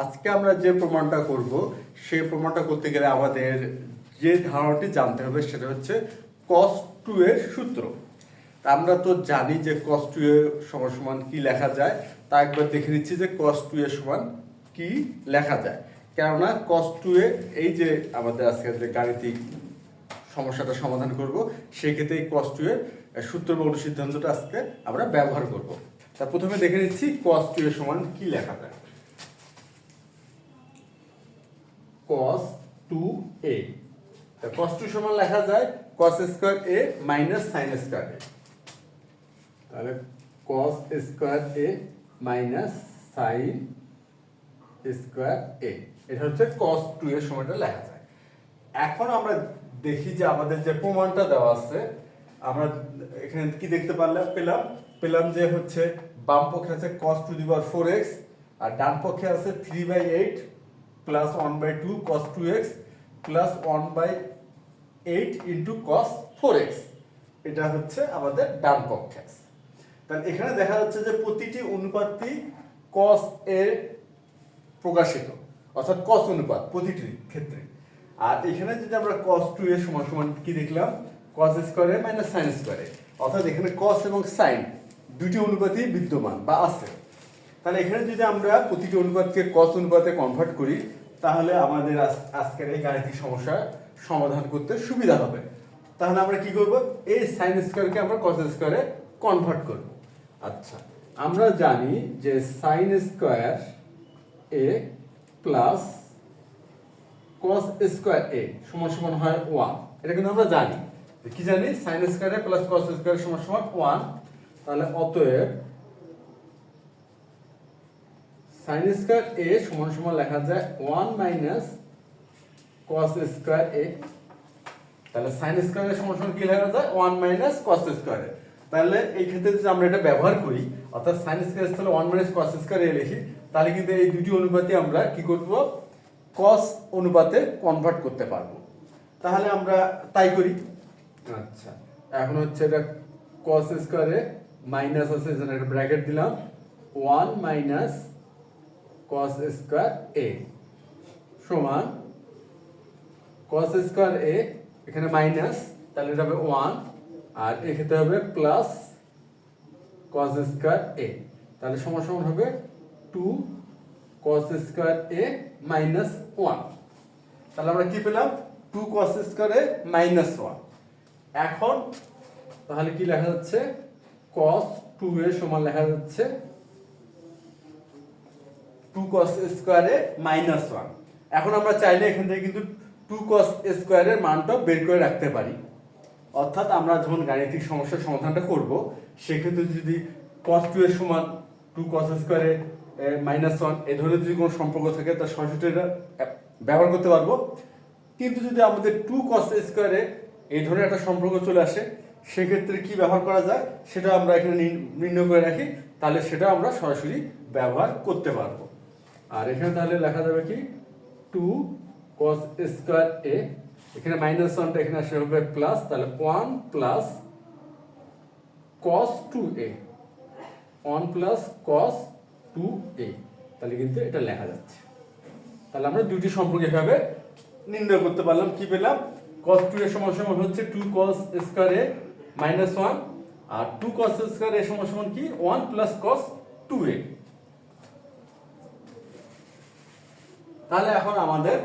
আজকে আমরা যে প্রমাণটা করব, সেই প্রমাণটা করতে গেলে আমাদের যে ধারণাটি জানতে হবে সেটা হচ্ছে কস টু এর সূত্র। আমরা তো জানি যে কস টু এর সমান সমান কি লেখা যায়। তা একবার দেখে নিচ্ছি যে কস টু এর সমান কি লেখা যায়। কেননা কস টু এ এই যে আমাদের আজকে যে গাণিতিক সমস্যাটা সমাধান করব সেক্ষেত্রে এই কস টু এর সূত্র বা অনুসিদ্ধান্তটা আজকে আমরা ব্যবহার করব। তা প্রথমে দেখে নিচ্ছি কস টু এর সমান কি লেখা যায়। Cos 2a তা cos 2 সমান লেখা যায় cos square a minus sin square a তাহলে cos square a minus sin square a এটা হচ্ছে cos 2 এর সময়টা লেখা যায়। এখন আমরা দেখি যে আমাদের যে প্রমাণটা দেওয়া আছে, আমরা এখানে কি দেখতে পারলাম? পেলাম। পেলাম যে হচ্ছে বাম পক্ষে আছে cos to the power 4x আর ডান পক্ষে আছে 3 by 8 plus one by two cos two x plus one by eight into cos four x এটা হচ্ছে আমাদের ডান আছে। তাহলে এখানে দেখা যাচ্ছে যে প্রতিটি অনুপাতটি কস এর প্রকাশিত, অর্থাৎ কস অনুপাত প্রতিটি ক্ষেত্রে। আর এখানে যদি আমরা কস টু এর সমান সমান কি দেখলাম? কস স্কোয়ারে মাইনাস সাইন স্কোয়ারে অর্থাৎ এখানে কস এবং সাইন দুটি অনুপাতই বিদ্যমান বা আছে। তাহলে এখানে যদি আমরা প্রতিটি অনুপাতকে কস অনুপাতে কনভার্ট করি তাহলে আমাদের আজ- আজকের এই গাণিতিক সমস্যা সমাধান করতে সুবিধা হবে। তাহলে আমরা কি করব? এই সাইন স্কোয়ারকে আমরা কস স্কোয়ারে কনভার্ট করব। আচ্ছা আমরা জানি যে sine square a plus cos square a সমান সমান হয় ওয়ান এটা কিন্তু আমরা জানি। কি জানি? Sine square a plus cos square সমান সমান ওয়ান তাহলে অতএব সাইন স্কোয়ার এ সমান সমান লেখা যায় one minus cos square a তাহলে সাইন স্কোয়ার এর সমান সমান কি লেখা যায়? One minus cos square a তাহলে এই ক্ষেত্রে যদি আমরা এটা ব্যবহার করি, অর্থাৎ সাইন স্কোয়ার তাহলে one minus cos square a লিখি, তাহলে কিন্তু এই দুটি অনুপাতে আমরা কি করব? কস অনুপাতে কনভার্ট করতে পারব। তাহলে আমরা তাই করি। আচ্ছা এখন হচ্ছে এটা কস স্কোয়ারে মাইনাস আছে এজন্য একটা ব্র্যাকেট দিলাম। One minus cos square a সমান cos স্কয়ার a, এখানে মাইনাস তাহলে এটা হবে 1 আর এক্ষেত্রে হবে প্লাস cos স্কয়ার a তাহলে সমান সমান হবে 2 cos স্কয়ার a মাইনাস 1 তাহলে আমরা কি পেলাম? 2 cos স্কয়ার a মাইনাস 1 এখন তাহলে কি লেখা যাচ্ছে? cos 2 এর সমান লেখা যাচ্ছে টু কস স্কোয়ারে মাইনাস ওয়ান এখন আমরা চাইলে এখান থেকে কিন্তু টু কস স্কোয়ারের মানটা বের করে রাখতে পারি। অর্থাৎ আমরা যখন গাণিতিক সমস্যার সমাধানটা করব, সেক্ষেত্রে যদি কস টু এর সমান টু কস স্কোয়ারে মাইনাস ওয়ান এ ধরনের যদি কোনো সম্পর্ক থাকে তার সরাসরি ব্যবহার করতে পারব। কিন্তু যদি আমাদের টু কস স্কোয়ারে এই ধরনের একটা সম্পর্ক চলে আসে, সেক্ষেত্রে কি ব্যবহার করা যায়? সেটা আমরা এখানে নির- নির্ণয় করে রাখি। তাহলে সেটা আমরা সরাসরি ব্যবহার করতে পারব। আর এখানে তাহলে লেখা যাবে কি? টু কস স্কোয়ার এ এখানে মাইনাস ওয়ানটা এখানে আসে হবে প্লাস তাহলে one plus cos two a one plus cos two a তাহলে কিন্তু এটা লেখা যাচ্ছে। তাহলে আমরা দুটি সম্পর্ক এভাবে নির্ণয় করতে পারলাম, কি পেলাম? cos 2 এর সমান সমান হচ্ছে 2 cos square a minus one R 2 cos square এর সমান সমান কি? One plus cos two 2a তাহলে এখন আমাদের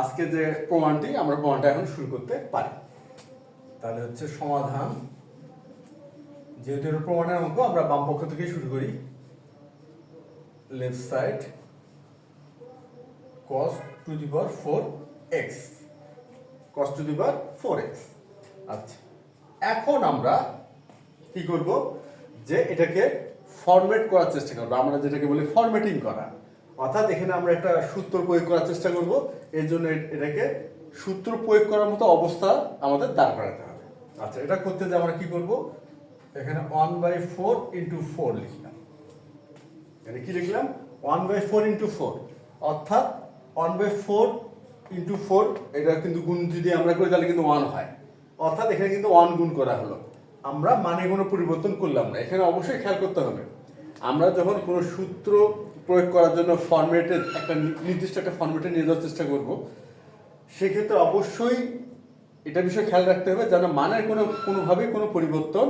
আজকে যে প্রমাণটি, আমরা প্রমাণটা এখন শুরু করতে পারি। তাহলে হচ্ছে সমাধান। যেহেতু এটা প্রমাণের অঙ্ক, আমরা বাম পক্ষ থেকে শুরু করি। Left side cos to the power four x cos to the power four x আচ্ছা এখন আমরা কি করব? যে এটাকে ফরম্যাট করার চেষ্টা করব। আমরা যেটাকে বলি ফরম্যাটিং করা। অর্থাৎ এখানে আমরা একটা সূত্র প্রয়োগ করার চেষ্টা করব। এর জন্য এটাকে সূত্র প্রয়োগ করার মতো অবস্থা আমাদের দাঁড় করাতে হবে। আচ্ছা এটা করতে যে আমরা কি করব? এখানে one by four into four লিখলাম। এখানে কি লিখলাম? One by four into four অর্থাৎ one by four into four এটা কিন্তু গুণ যদি আমরা করি, তাহলে কিন্তু ওয়ান হয়। অর্থাৎ এখানে কিন্তু ওয়ান গুণ করা হলো। আমরা মানে কোনো পরিবর্তন করলাম না। এখানে অবশ্যই খেয়াল করতে হবে। আমরা যখন কোনো সূত্র প্রয়োগ করার জন্য ফর্মেটের একটা নির্দিষ্ট একটা ফর্মেটে নিয়ে যাওয়ার চেষ্টা করব, সেক্ষেত্রে অবশ্যই এটা বিষয়ে খেয়াল রাখতে হবে যেন মানের কোনো, কোনোভাবেই কোনো পরিবর্তন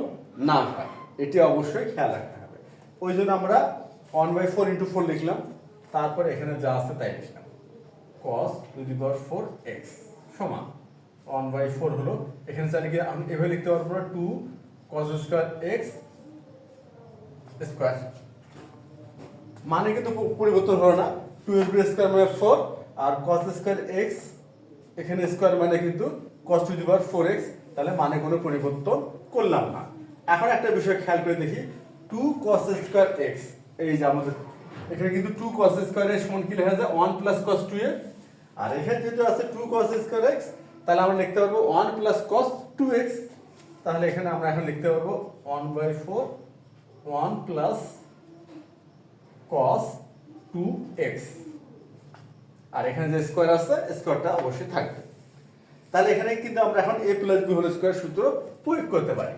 না হয়। এটি অবশ্যই খেয়াল রাখতে হবে। ওই জন্য আমরা one by four into four লিখলাম, তারপরে এখানে যা আছে তাই লিখলাম। Cos to the power four x সমান। ওয়ান বাই ফোর হলো, এখানে চাইলে কি আমি এভাবে লিখতে পারব না two cos square x square মানে কিন্তু পরিবর্তন হলো না। টু এর স্কোয়ার মানে ফোর আর কস স্কোয়ার এক্স এখানে স্কোয়ার মানে কিন্তু cos to the power four x তাহলে মানে কোনো পরিবর্তন করলাম না। এখন একটা বিষয় খেয়াল করে দেখি টু কস স্কোয়ার এক্স এই যে আমাদের, এখানে কিন্তু টু কস স্কোয়ার এর সমান কি লেখা যায় one plus cos two a আর এখানে যেহেতু আছে টু কস স্কোয়ার এক্স তাহলে আমরা লিখতে পারব one plus cos two x তাহলে এখানে আমরা এখন লিখতে পারব one by four one plus cos 2x আর এখানে যে স্কোয়ার আছে স্কোয়ারটা অবশ্যই থাকবে। তাহলে এখানে কিন্তু আমরা এখন a plus b whole square সূত্র প্রয়োগ করতে পারি।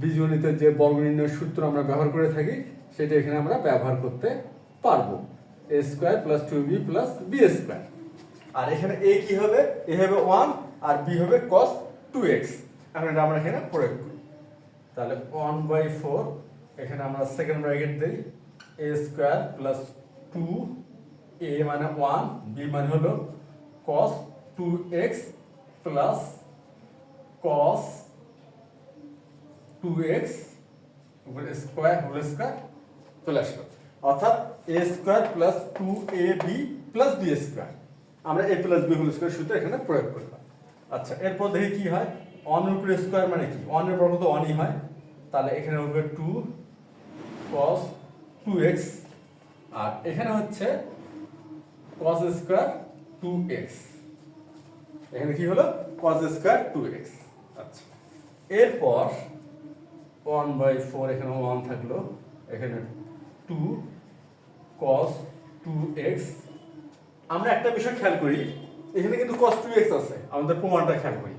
বীজগণিতের যে বর্গ নির্ণয়ের সূত্র আমরা ব্যবহার করে থাকি, সেটা এখানে আমরা ব্যবহার করতে পারব। a square plus two b plus b square আর এখানে a কি হবে? a হবে ওয়ান আর b হবে cos 2x এখন এটা আমরা এখানে প্রয়োগ করি। তাহলে ওয়ান বাই ফোর এখানে আমরা সেকেন্ড ব্র্যাকেট দিই। A square plus two a মানে ওয়ান বি মানে হলো cos two x plus cos two x square whole square চলে আসলো। অর্থাৎ a square plus two a b plus b square আমরা a plus b whole square সূত্র এখানে প্রয়োগ করলাম। আচ্ছা এরপর দেখি কি হয়? অন উপরে স্কোয়ার মানে কি? অনের বর্গ তো অনই হয়। তাহলে এখানে হবে টু কস টু এক্স আর এখানে হচ্ছে কস স্কোয়ার টু এক্স এখানে কি হলো? কস স্কোয়ার টু এক্স আচ্ছা। এরপর ওয়ান বাই ফোর এখানে ওয়ান থাকল। এখানে টু কস টু এক্স আমরা একটা বিষয় খেয়াল করি, এখানে কিন্তু cos 2x আছে, আমাদের প্রমাণটা খেয়াল করি।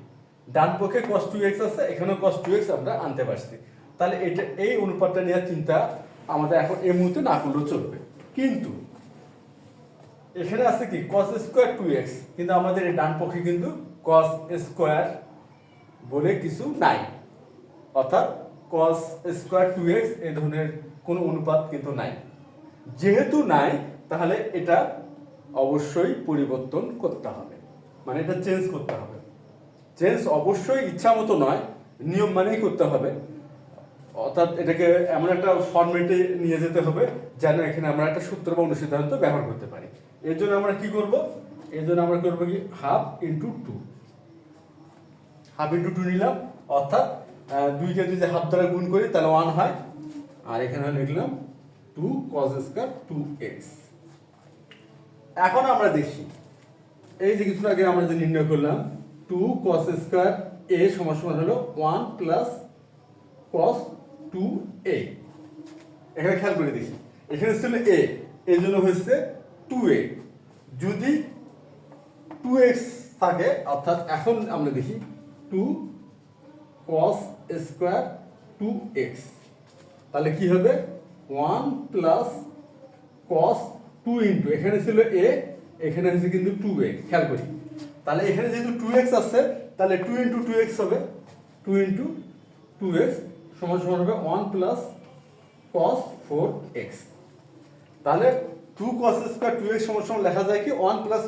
ডান পক্ষে cos 2x আছে, এখানেও cos 2x আমরা আনতে পারছি। তাহলে এটা, এই অনুপাতটা নিয়ে চিন্তা আমাদের এখন এই মুহূর্তে না করলেও চলবে। কিন্তু এখানে আছে কি? কস স্কোয়ার টু এক্স কিন্তু আমাদের ডান পক্ষে কিন্তু কস স্কোয়ার বলে কিছু নাই। অর্থাৎ কস স্কোয়ার টু এক্স এ ধরনের কোনো অনুপাত কিন্তু নাই। যেহেতু নাই, তাহলে এটা অবশ্যই পরিবর্তন করতে হবে। মানে এটা চেঞ্জ করতে হবে। চেঞ্জ অবশ্যই ইচ্ছা মতো নয়, নিয়ম মানেই করতে হবে। অর্থাৎ এটাকে এমন একটা ফর্মেটে নিয়ে যেতে হবে যেন এখানে আমরা একটা সূত্র বা অনুসিদ্ধান্ত ব্যবহার করতে পারি। এর জন্য আমরা কি করব? এর জন্য আমরা করব কি? Half into two half into two নিলাম, অর্থাৎ দুইকে যদি হাফ দ্বারা গুণ করি, তাহলে ওয়ান হয়। আর এখানে লিখলাম two cos square two x এখন আমরা দেখি, এই যে কিছুটা আগে আমরা যে নির্ণয় করলাম টু কস স্কোয়ার এ সমান সমান হলো one plus cos two a এখানে খেয়াল করে দেখি। এখানে ছিল এ এই জন্য হয়েছে টু এ যদি টু এক্স থাকে, অর্থাৎ এখন আমরা দেখি two cos square two x তাহলে কি হবে? One plus cos two into এখানে ছিল এ এখানে হচ্ছে কিন্তু টু এ খেয়াল করি। তাহলে এখানে যেহেতু টু এক্স আছে, তাহলে টু ইন্টু টু এক্স হবে। টু ইন্টু টু এক্স সমান সমান হবে one plus cos four x তাহলে two cos square two x সমান সমান লেখা যায় কি one plus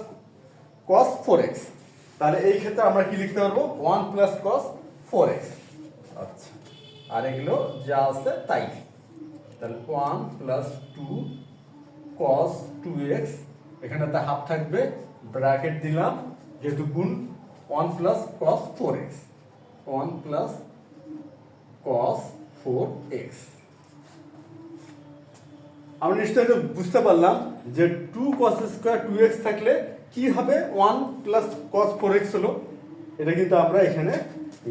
cos four x তাহলে এই ক্ষেত্রে আমরা কি লিখতে পারব? One plus cos four x আচ্ছা আর এগুলো যা আছে তাই। তাহলে one plus two cos two x এখানে একটা হাফ থাকবে ব্র্যাকেট দিলাম, যেহেতু গুণ one plus cos four x one plus cos four x আমরা নিশ্চয়ই এটা বুঝতে পারলাম যে two cos square two x থাকলে কি হবে? One plus cos four x হলো। এটা কিন্তু আমরা এখানে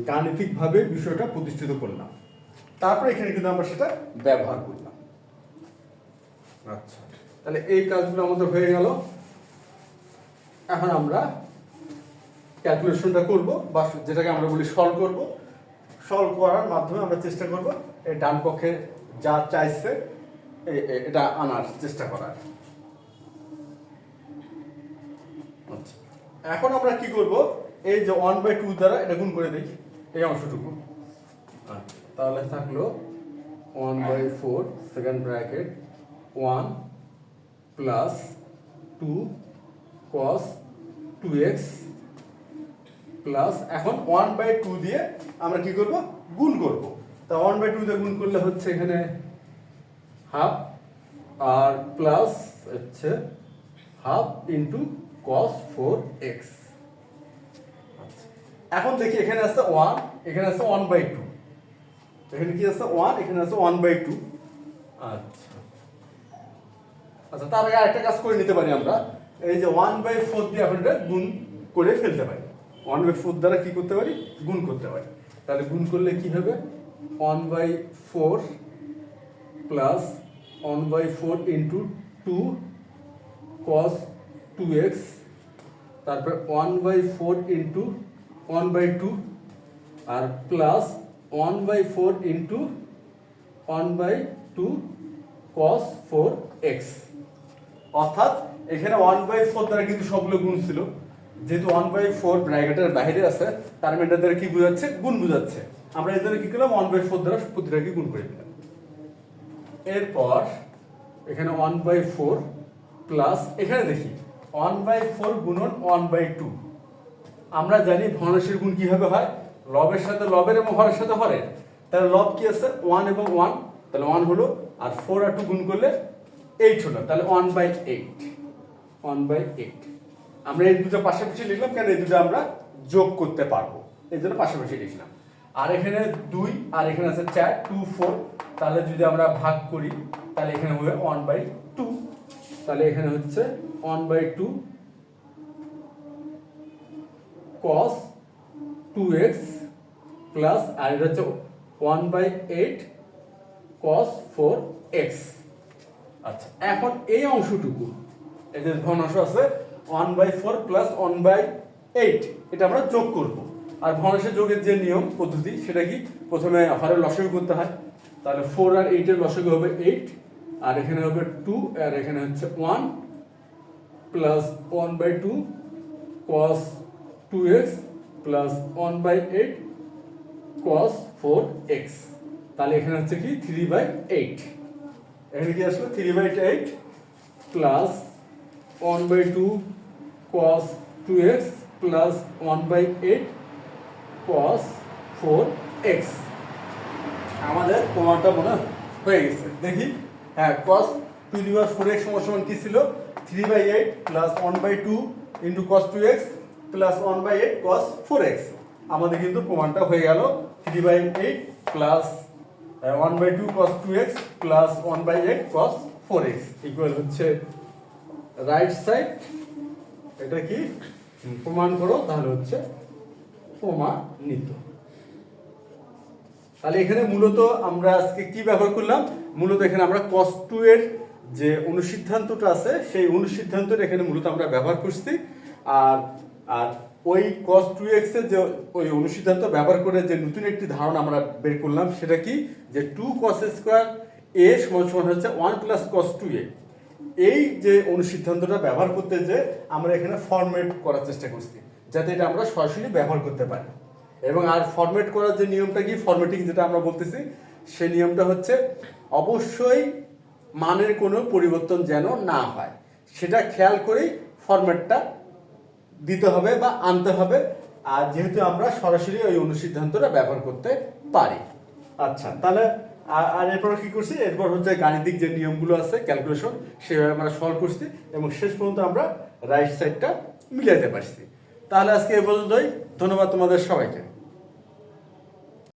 গাণিতিকভাবে বিষয়টা প্রতিষ্ঠিত করলাম। তারপরে এখানে কিন্তু আমরা সেটা ব্যবহার করলাম। আচ্ছা তাহলে এই কাজগুলো আমাদের হয়ে গেল। এখন আমরা ক্যালকুলেশনটা করব বা যেটাকে আমরা বলি সলভ করব। সলভ করার মাধ্যমে আমরা চেষ্টা করব এই ডান পক্ষে যা চাইছে এটা আনার চেষ্টা করার। আচ্ছা। এখন আমরা কি করব? এই যে ওয়ান বাই টু দ্বারা এটা গুণ করে দেখি, এই অংশটুকু। আচ্ছা, তাহলে থাকল one by four second bracket one plus two cos two x plus এখন ওয়ান বাই টু দিয়ে আমরা কি করব? গুণ করব। তা ওয়ান বাই টু দিয়ে গুণ করলে হচ্ছে এখানে হাফ আর প্লাস হচ্ছে half into cos four x এখন দেখি এখানে আছে ওয়ান এখানে আছে ওয়ান বাই টু এখানে কি আছে? ওয়ান এখানে আছে ওয়ান বাই টু আচ্ছা। আচ্ছা তার আগে আরেকটা কাজ করে নিতে পারি আমরা। এই যে ওয়ান বাই ফোর দিয়ে এখন এটা গুণ করে ফেলতে পারি। ওয়ান বাই ফোর দ্বারা কি করতে পারি? গুণ করতে পারি। তাহলে গুণ করলে কি হবে? One by four plus one by four into two cos two x তারপর one by four into one by two R plus one by four into one by two cos four x অর্থাৎ এখানে one by four দ্বারা কিন্তু সবগুলো গুণ ছিল। যেহেতু one by four ব্র্যাকেটের বাইরে আছে, তার মানে দ্বারা কি বোঝাচ্ছে? গুণ বোঝাচ্ছে। আমরা এই দ্বারা কি করলাম? ওয়ান বাই ফোর দ্বারা প্রতিটাকে গুণ করে দিলাম। এরপর এখানে ওয়ান বাই ফোর প্লাস এখানে দেখি ওয়ান বাই ফোর গুণন ওয়ান বাই টু আমরা জানি ভগ্নাংশের গুণ কীভাবে হয়? লবের সাথে লবের এবং হরের সাথে হরের। তাহলে লব কি আছে? ওয়ান এবং ওয়ান তাহলে ওয়ান হলো, আর ফোর আর টু গুণ করলে এইট হলো। তাহলে one by eight one by eight আমরা এই দুটো পাশাপাশি লিখলাম, কেন এই দুটো আমরা যোগ করতে পারব? এই জন্য পাশাপাশি লিখলাম। আর এখানে দুই, আর এখানে আছে চার টু ফোর তাহলে যদি আমরা ভাগ করি, তাহলে এখানে হবে ওয়ান বাই টু তাহলে এখানে হচ্ছে one by two cos two x plus আর এটা হচ্ছে one by eight cos four x আচ্ছা এখন এই অংশটুকু এদের ভগ্নাংশ আছে one by four plus one by eight এটা আমরা যোগ করব। আর ভগ্নাংশের যোগের যে নিয়ম, পদ্ধতি, সেটা কি? প্রথমে হরের লসাগু করতে হয়। তাহলে ফোর আর এইটের লসাগু হবে এইট আর এখানে হবে টু আর এখানে হচ্ছে one plus one by two cos two x plus one by eight cos four x তাহলে এখানে হচ্ছে কি? থ্রি বাই এইট এখানে কি আসলো? Three by eight plus one by two cos two x plus one by eight cos four x আমাদের প্রমাণটা মনে হয় গেছে। দেখি হ্যাঁ cos to the power four x সমান সমান কি ছিল? Three by eight plus one by two into cos two x plus one by eight cos four x আমাদের কিন্তু প্রমাণটা হয়ে গেল। Three by eight plus one by two cos two x plus one by eight cos four x equal হচ্ছে right side এটা কি? প্রমাণ করো, তাহলে হচ্ছে প্রমাণিত। তাহলে এখানে মূলত আমরা আজকে কি ব্যবহার করলাম? মূলত এখানে আমরা কস টু এর যে অনুসিদ্ধান্তটা আছে, সেই অনুসিদ্ধান্তটা এখানে মূলত আমরা ব্যবহার করছি। আর আর ওই কস টু এক্সের যে ওই অনুসিদ্ধান্ত ব্যবহার করে যে নতুন একটি ধারণা আমরা বের করলাম, সেটা কি? যে টু কস স্কোয়ার এ সমান সমান হচ্ছে one plus cos two a এই যে অনুসিদ্ধান্তটা ব্যবহার করতে যে আমরা এখানে ফরম্যাট করার চেষ্টা করছি, যাতে এটা আমরা সরাসরি ব্যবহার করতে পারি। এবং আর ফরম্যাট করার যে নিয়মটা কি ফরম্যাটিং যেটা আমরা বলতেছি, সেই নিয়মটা হচ্ছে অবশ্যই মানের কোনো পরিবর্তন যেন না হয়। সেটা খেয়াল করেই ফরম্যাটটা দিতে হবে বা আনতে হবে, আর যেহেতু আমরা সরাসরি ওই অনুসিদ্ধান্তটা ব্যবহার করতে পারি। আচ্ছা তাহলে আর এরপর কি করছি? এরপর হচ্ছে গাণিতিক যে নিয়মগুলো আছে ক্যালকুলেশন সেভাবে আমরা সলভ করছি এবং শেষ পর্যন্ত আমরা রাইট সাইডটা মিলাইতে পারছি। তাহলে আজকে এ পর্যন্তই। ধন্যবাদ তোমাদের সবাইকে।